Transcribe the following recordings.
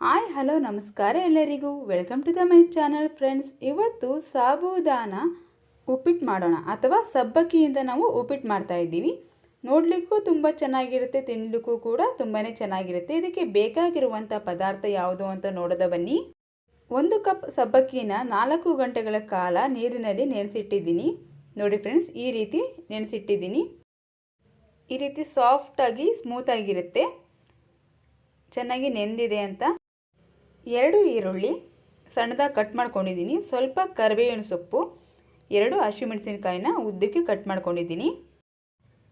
Hi, hello, ನಮಸ್ಕಾರ ಎಲ್ಲರಿಗೂ. Welcome to the my channel friends ಇವತ್ತು ಸಾಬುದಾನ ಉಪ್ಪಿಟ್ಟು ಮಾಡೋಣ ಅಥವಾ ಸಬ್ಬಕ್ಕಿಯಿಂದ ನಾವು ಉಪ್ಪಿಟ್ಟು ಮಾಡ್ತಾ ಇದ್ದೀವಿ. ನೋಡಲಿಕ್ಕೂ ತುಂಬ ಚೆನ್ನಾಗಿರುತ್ತೆ ತಿನ್ನಲಿಕ್ಕೂ ಕೂಡ ತುಂಬಾ ಚೆನ್ನಾಗಿರುತ್ತೆ. ಇದಕ್ಕೆ ಬೇಕಾಗಿರುವಂಥ ಪದಾರ್ಥ ಯಾವುದು ಅಂತ ನೋಡೋದ ಬನ್ನಿ. ಒಂದು ಕಪ್ ಸಬ್ಬಕ್ಕಿನ ನಾಲ್ಕು ಗಂಟೆಗಳ ಕಾಲ ನೀರಿನಲ್ಲಿ ನೆನೆಸಿಟ್ಟಿದ್ದೀನಿ. ನೋಡಿ ಫ್ರೆಂಡ್ಸ್ ಈ ರೀತಿ ನೆನೆಸಿಟ್ಟಿದ್ದೀನಿ. ಈ ರೀತಿ ಸಾಫ್ಟಾಗಿ ಸ್ಮೂತಾಗಿರುತ್ತೆ ಚೆನ್ನಾಗಿ ನೆಂದಿದೆ ಅಂತ. ಎರಡು ಈರುಳ್ಳಿ ಸಣ್ಣದಾಗಿ ಕಟ್ ಮಾಡ್ಕೊಂಡಿದ್ದೀನಿ. ಸ್ವಲ್ಪ ಕರಿಬೇವಿನ ಸೊಪ್ಪು, ಎರಡು ಹಸಿಮೆಣಸಿನ್ಕಾಯಿನ ಉದ್ದಕ್ಕೆ ಕಟ್ ಮಾಡ್ಕೊಂಡಿದ್ದೀನಿ.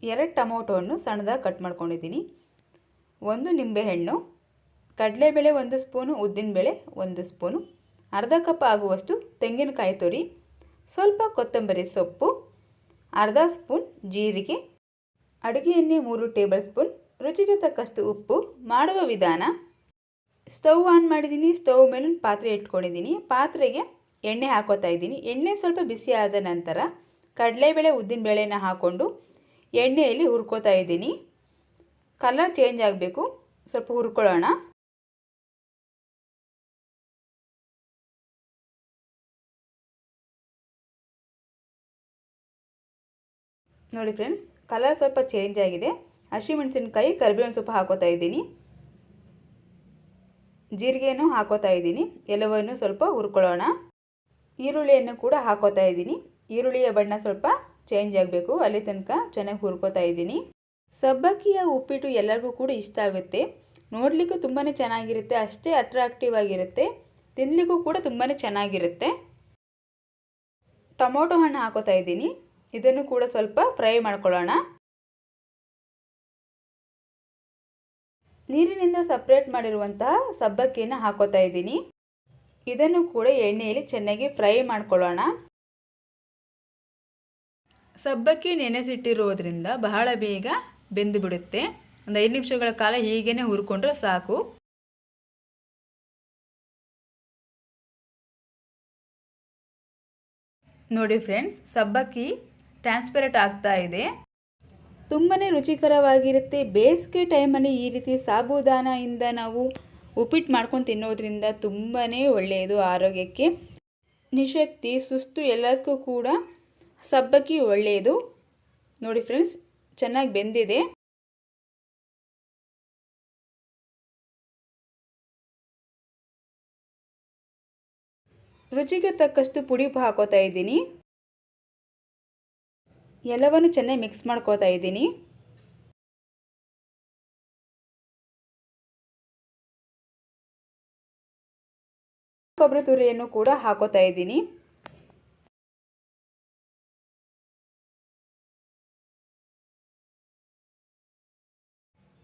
ಎರಡು ಟೊಮೊಟೊವನ್ನು ಸಣ್ಣದಾಗಿ ಕಟ್ ಮಾಡ್ಕೊಂಡಿದ್ದೀನಿ. ಒಂದು ನಿಂಬೆಹಣ್ಣು, ಕಡಲೆಬೇಳೆ ಒಂದು ಸ್ಪೂನು ಉದ್ದಿನಬೇಳೆ ಒಂದು ಸ್ಪೂನು, ಅರ್ಧ ಕಪ್ ಆಗುವಷ್ಟು ತೆಂಗಿನಕಾಯಿ ತುರಿ, ಸ್ವಲ್ಪ ಕೊತ್ತಂಬರಿ ಸೊಪ್ಪು, ಅರ್ಧ ಸ್ಪೂನ್ ಜೀರಿಗೆ, ಅಡುಗೆ ಎಣ್ಣೆ ಮೂರು ಟೇಬಲ್ ಸ್ಪೂನ್, ರುಚಿಗೆ ತಕ್ಕಷ್ಟು ಉಪ್ಪು, ಮಾಡುವ ವಿಧಾನ ಸ್ಟವ್ ಆನ್ ಮಾಡಿದ್ದೀನಿ, ಸ್ಟವ್ ಮೇಲೆ ಪಾತ್ರೆ ಇಟ್ಕೊಂಡಿದ್ದೀನಿ. ಪಾತ್ರೆಗೆ ಎಣ್ಣೆ ಹಾಕೋತಾ ಇದ್ದೀನಿ. ಎಣ್ಣೆ ಸ್ವಲ್ಪ ಬಿಸಿ ಆದ ನಂತರ ಕಡಲೆಬೇಳೆ ಉದ್ದಿನಬೇಳೆನ ಹಾಕ್ಕೊಂಡು ಎಣ್ಣೆಯಲ್ಲಿ ಹುರ್ಕೋತಾ ಇದ್ದೀನಿ. ಕಲರ್ ಚೇಂಜ್ ಆಗಬೇಕು. ಸ್ವಲ್ಪ ಹುರ್ಕೊಳ್ಳೋಣ. ನೋಡಿ ಫ್ರೆಂಡ್ಸ್, ಕಲರ್ ಸ್ವಲ್ಪ ಚೇಂಜ್ ಆಗಿದೆ. ಹಸಿಮೆಣಸಿನ್ಕಾಯಿ, ಕರಿಬೇವಿನ ಸೊಪ್ಪು ಹಾಕೋತಾ ಇದ್ದೀನಿ. ಜೀರಿಗೆಯನ್ನು ಹಾಕೋತಾ ಇದ್ದೀನಿ. ಎಲ್ಲವನ್ನು ಸ್ವಲ್ಪ ಹುರ್ಕೊಳ್ಳೋಣ. ಈರುಳ್ಳಿಯನ್ನು ಕೂಡ ಹಾಕೋತಾ ಇದ್ದೀನಿ. ಈರುಳ್ಳಿಯ ಬಣ್ಣ ಸ್ವಲ್ಪ ಚೇಂಜ್ ಆಗಬೇಕು. ಅಲ್ಲಿ ತನಕ ಚೆನ್ನಾಗಿ ಹುರ್ಕೋತಾ ಇದ್ದೀನಿ. ಸಬ್ಬಕ್ಕಿಯ ಉಪ್ಪಿಟ್ಟು ಎಲ್ಲರಿಗೂ ಕೂಡ ಇಷ್ಟ ಆಗುತ್ತೆ. ನೋಡಲಿಕ್ಕೂ ತುಂಬಾ ಚೆನ್ನಾಗಿರುತ್ತೆ. ಅಷ್ಟೇ ಅಟ್ರಾಕ್ಟಿವ್ ಆಗಿರುತ್ತೆ. ತಿನ್ನಲಿಕ್ಕೂ ಕೂಡ ತುಂಬಾ ಚೆನ್ನಾಗಿರುತ್ತೆ. ಟೊಮೊಟೊ ಹಣ್ಣು ಹಾಕೋತಾ ಇದ್ದೀನಿ. ಇದನ್ನು ಕೂಡ ಸ್ವಲ್ಪ ಫ್ರೈ ಮಾಡ್ಕೊಳ್ಳೋಣ. ನೀರಿನಿಂದ ಸಪ್ರೇಟ್ ಮಾಡಿರುವಂತಹ ಸಬ್ಬಕ್ಕಿಯನ್ನು ಹಾಕೋತಾ ಇದ್ದೀನಿ. ಇದನ್ನು ಕೂಡ ಎಣ್ಣೆಯಲ್ಲಿ ಚೆನ್ನಾಗಿ ಫ್ರೈ ಮಾಡ್ಕೊಳ್ಳೋಣ. ಸಬ್ಬಕ್ಕಿ ನೆನೆಸಿಟ್ಟಿರೋದ್ರಿಂದ ಬಹಳ ಬೇಗ ಬೆಂದು ಬಿಡುತ್ತೆ ಒಂದು ಐದು ನಿಮಿಷಗಳ ಕಾಲ ಹೀಗೇನೆ ಹುರ್ಕೊಂಡ್ರೆ ಸಾಕು. ನೋಡಿ ಫ್ರೆಂಡ್ಸ್, ಸಬ್ಬಕ್ಕಿ ಟ್ರಾನ್ಸ್ಪರೆಂಟ್ ಆಗ್ತಾ ಇದೆ. ತುಂಬಾ ರುಚಿಕರವಾಗಿರುತ್ತೆ. ಬೇಸಿಗೆ ಟೈಮಲ್ಲಿ ಈ ರೀತಿ ಸಾಬೂದಾನದಿಂದ ನಾವು ಉಪ್ಪಿಟ್ಟು ಮಾಡ್ಕೊಂಡು ತಿನ್ನೋದ್ರಿಂದ ತುಂಬಾ ಒಳ್ಳೆಯದು ಆರೋಗ್ಯಕ್ಕೆ. ನಿಶಕ್ತಿ, ಸುಸ್ತು ಎಲ್ಲದಕ್ಕೂ ಕೂಡ ಸಬ್ಬಕ್ಕಿ ಒಳ್ಳೆಯದು. ನೋಡಿ ಫ್ರೆಂಡ್ಸ್, ಚೆನ್ನಾಗಿ ಬೆಂದಿದೆ. ರುಚಿಗೆ ತಕ್ಕಷ್ಟು ಪುಡಿ ಹಾಕೋತಾ ಇದ್ದೀನಿ. ಎಲ್ಲವನ್ನು ಚೆನ್ನಾಗಿ ಮಿಕ್ಸ್ ಮಾಡ್ಕೋತಾ ಇದ್ದೀನಿ. ಕೊಬ್ಬರಿ ತುರಿಯನ್ನು ಕೂಡ ಹಾಕೋತಾ ಇದ್ದೀನಿ.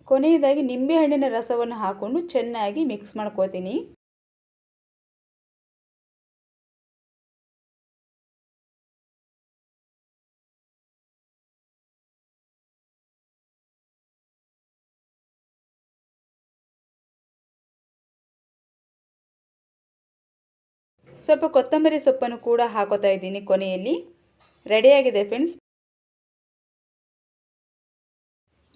ಕೊನೆಯದಾಗಿ ನಿಂಬೆಹಣ್ಣಿನ ರಸವನ್ನು ಹಾಕೊಂಡು ಚೆನ್ನಾಗಿ ಮಿಕ್ಸ್ ಮಾಡ್ಕೋತೀನಿ ಸ್ವಲ್ಪ ಕೊತ್ತಂಬರಿ ಸೊಪ್ಪನ್ನು ಕೂಡ ಹಾಕೋತಾ ಇದ್ದೀನಿ ಕೊನೆಯಲ್ಲಿ. ರೆಡಿಯಾಗಿದೆ ಫ್ರೆಂಡ್ಸ್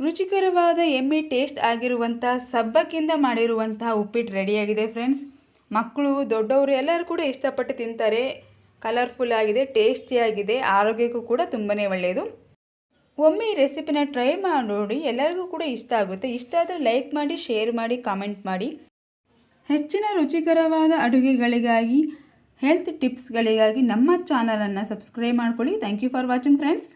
ರುಚಿಕರವಾದ ಎಮ್ಮೆ ಟೇಸ್ಟ್ ಆಗಿರುವಂಥ ಸಬ್ಬಕ್ಕಿಂದ ಮಾಡಿರುವಂತಹ ಉಪ್ಪಿಟ್ಟು ರೆಡಿಯಾಗಿದೆ ಫ್ರೆಂಡ್ಸ್ ಮಕ್ಕಳು, ದೊಡ್ಡವರು ಎಲ್ಲರೂ ಕೂಡ ಇಷ್ಟಪಟ್ಟು ತಿಂತಾರೆ. ಕಲರ್ಫುಲ್ ಆಗಿದೆ ಟೇಸ್ಟಿಯಾಗಿದೆ ಆರೋಗ್ಯಕ್ಕೂ ಕೂಡ ತುಂಬಾ ಒಳ್ಳೆಯದು. ಒಮ್ಮೆ ಈ ರೆಸಿಪಿನ ಟ್ರೈ ಮಾಡಿ ನೋಡಿ, ಎಲ್ಲರಿಗೂ ಕೂಡ ಇಷ್ಟ ಆಗುತ್ತೆ. ಇಷ್ಟ ಆದರೆ ಲೈಕ್ ಮಾಡಿ ಶೇರ್ ಮಾಡಿ ಕಾಮೆಂಟ್ ಮಾಡಿ. ಹೆಚ್ಚಿನ ರುಚಿಕರವಾದ ಅಡುಗೆಗಳಿಗಾಗಿ ಹೆಲ್ತ್ ಟಿಪ್ಸ್ಗಳಿಗಾಗಿ ನಮ್ಮ ಚಾನಲನ್ನು ಸಬ್ಸ್ಕ್ರೈಬ್ ಮಾಡ್ಕೊಳ್ಳಿ. Thank you for watching friends